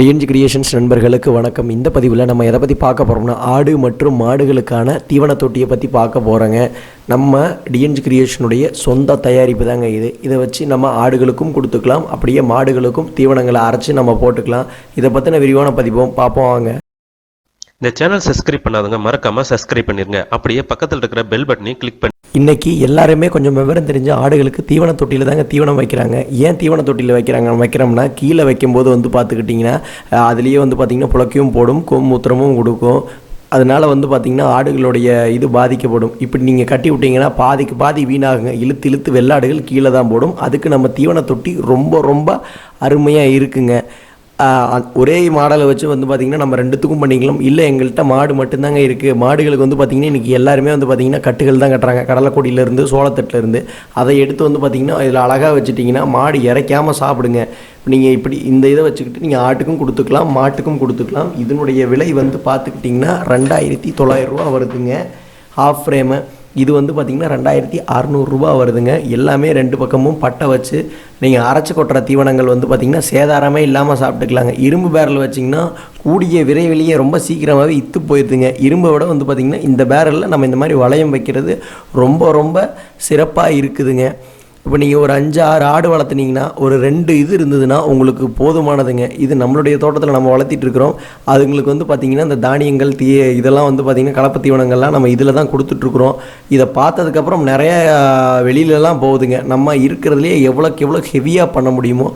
TNG creations நண்பர்களுக்கு வணக்கம். இந்த பதிவில் நம்ம எதை பற்றி பார்க்க போகிறோம்னா ஆடு மற்றும் மாடுகளுக்கான தீவன தொட்டியை பற்றி பார்க்க போகிறோங்க நம்ம டிஎன்ஜி கிரியேஷனுடைய சொந்த தயாரிப்பு தாங்க இது. இதை வச்சு நம்ம ஆடுகளுக்கும் கொடுத்துக்கலாம். அப்படியே மாடுகளுக்கும் தீவனங்களை அரைச்சி நம்ம போட்டுக்கலாம். இதை பற்றின விரிவான பதிவும் பார்ப்போம் வாங்க. இந்த சேனல் சப்ஸ்கிரைப் பண்ணாதவங்க மறக்காமல் சப்ஸ்கிரைப் பண்ணிருங்க. அப்படியே பக்கத்தில் இருக்கிற பெல் பட்டனையும் கிளிக் பண்ணி இன்றைக்கி எல்லாருமே கொஞ்சம் விவரம் தெரிஞ்ச ஆடுகளுக்கு தீவன தொட்டியில் தாங்க தீவனம் வைக்கிறாங்க. ஏன் தீவன தொட்டியில் வைக்கிறாங்க? வைக்கிறோம்னா கீழே வைக்கும்போது வந்து பார்த்துக்கிட்டிங்கன்னா அதுலேயே வந்து பார்த்திங்கன்னா புழக்கையும் போடும் கோமூத்திரமும் கொடுக்கும். அதனால வந்து பார்த்திங்கன்னா ஆடுகளுடைய இது பாதிக்கப்படும். இப்படி நீங்கள் கட்டி விட்டிங்கன்னா பாதிக்கு பாதி வீணாகுங்க. இழுத்து இழுத்து வெள்ளாடுகள் கீழே தான் போடும். அதுக்கு நம்ம தீவன தொட்டி ரொம்ப ரொம்ப அருமையாக இருக்குங்க. ஒரே மாடலை வச்சு வந்து பார்த்திங்கன்னா நம்ம ரெண்டுத்துக்கும் பண்ணிக்கலாம். இல்லை எங்கள்கிட்ட மாடு மட்டும்தாங்க இருக்குது மாடுகளுக்கு வந்து பார்த்திங்கன்னா இன்றைக்கி எல்லாருமே வந்து பார்த்திங்கன்னா கட்டுகள் தான் கட்டுறாங்க. கடலைக்கொடியிலேருந்து சோளத்தட்டிலேருந்து. அதை எடுத்து வந்து பார்த்திங்கன்னா இதில் அழகாக வச்சுட்டிங்கன்னா மாடு இறைக்காமல் சாப்பிடுங்க. நீங்கள் இப்படி இந்த இதை வச்சுக்கிட்டு நீங்கள் ஆட்டுக்கும் கொடுத்துக்கலாம் மாட்டுக்கும் கொடுத்துக்கலாம். இதனுடைய விலை வந்து பார்த்துக்கிட்டிங்கன்னா ரெண்டாயிரத்தி தொள்ளாயிரரூவா வருதுங்க. ஹாஃப் ஃப்ரேமு இது வந்து பார்த்திங்கன்னா ரெண்டாயிரத்தி அறநூறுரூபா வருதுங்க. எல்லாமே ரெண்டு பக்கமும் பட்டை வச்சு நீங்கள் அரைச்சி கொட்டுற தீவனங்கள் வந்து பார்த்திங்கன்னா சேதாரமே இல்லாமல் சாப்பிட்டுக்கலாங்க. இரும்பு பேரல் வச்சிங்கன்னா கூடிய விரைவிலேயே ரொம்ப சீக்கிரமாகவே இத்து போயிடுதுங்க. இரும்பை விட வந்து பார்த்திங்கன்னா இந்த பேரலில் நம்ம இந்த மாதிரி வளையம் வைக்கிறது ரொம்ப ரொம்ப சிறப்பாக இருக்குதுங்க. இப்போ நீங்கள் ஒரு அஞ்சு ஆறு ஆடு வளர்த்துனீங்கன்னா ஒரு ரெண்டு இது இருந்ததுன்னா உங்களுக்கு போதுமானதுங்க. இது நம்மளுடைய தோட்டத்தில் நம்ம வளர்த்திட்டு இருக்கிறோம். அதுங்களுக்கு வந்து பார்த்திங்கன்னா இந்த தானியங்கள் தீ இதெல்லாம் வந்து பார்த்திங்கன்னா கலப்பு தீவனங்கள்லாம் நம்ம இதில் தான் கொடுத்துட்ருக்குறோம் இதை பார்த்ததுக்கப்புறம் நிறைய வெளியிலலாம் போகுதுங்க. நம்ம இருக்கிறதுலே எவ்வளோக்கு எவ்வளோ ஹெவியாக பண்ண முடியுமோ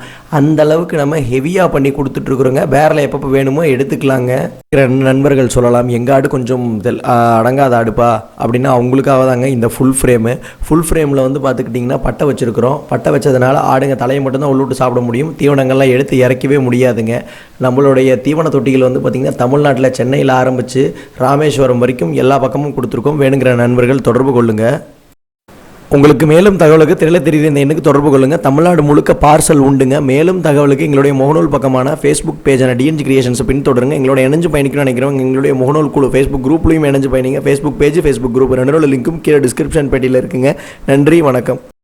அந்த அளவுக்கு நம்ம ஹெவியாக பண்ணி கொடுத்துட்ருக்குறோங்க பேரில் எப்பப்போ வேணுமோ எடுத்துக்கலாங்க. நண்பர்கள் சொல்லலாம் எங்கள் ஆடு கொஞ்சம் அடங்காத ஆடுப்பா அப்படின்னா அவங்களுக்காக தாங்க இந்த ஃபுல் ஃப்ரேமு ஃபுல் ஃப்ரேமில் வந்து பார்த்துக்கிட்டிங்கன்னா பட்டை வச்சுருக்குறோம். பட்டை வச்சதுனால ஆடுங்க தலையை மட்டும்தான் உள்ளுட்டு சாப்பிட முடியும். தீவனங்கள்லாம் எடுத்து இறக்கவே முடியாதுங்க. நம்மளுடைய தீவன தொட்டிகள் வந்து பார்த்திங்கன்னா தமிழ்நாட்டில் சென்னையில் ஆரம்பித்து ராமேஸ்வரம் வரைக்கும் எல்லா பக்கமும் கொடுத்துருக்கோம். வேணுங்கிற நண்பர்கள் தொடர்பு கொள்ளுங்கள் உங்களுக்கு மேலும் தகவலுக்கு தெரியல தெரியுது இந்த எண்ணுக்கு தொடர்பு கொள்ளுங்கள் தமிழ்நாடு முழுக்க பார்சல் உண்டுங்க. மேலும் தகவலுக்கு எங்களுடைய முகநூல் பக்கமான ஃபேஸ்புக் பேஜான டிஎன்ஜி கிரியேஷன்ஸை பின்தொடருங்க. எங்களோட இணைஞ்சு பயணிக்கணும்னு நினைக்கிறோம் எங்களுடைய முகநூல் குழு ஃபேஸ்புக் குரூப்லையும் இணைஞ்சு பயணிங்க. ஃபேஸ்புக் பேஜ் ஃபேஸ்புக் குரூப் ரெண்டோட லிங்க்கும் கீழே டிஸ்கிரிப்ஷன் பெட்டியில் இருக்குங்க. நன்றி வணக்கம்.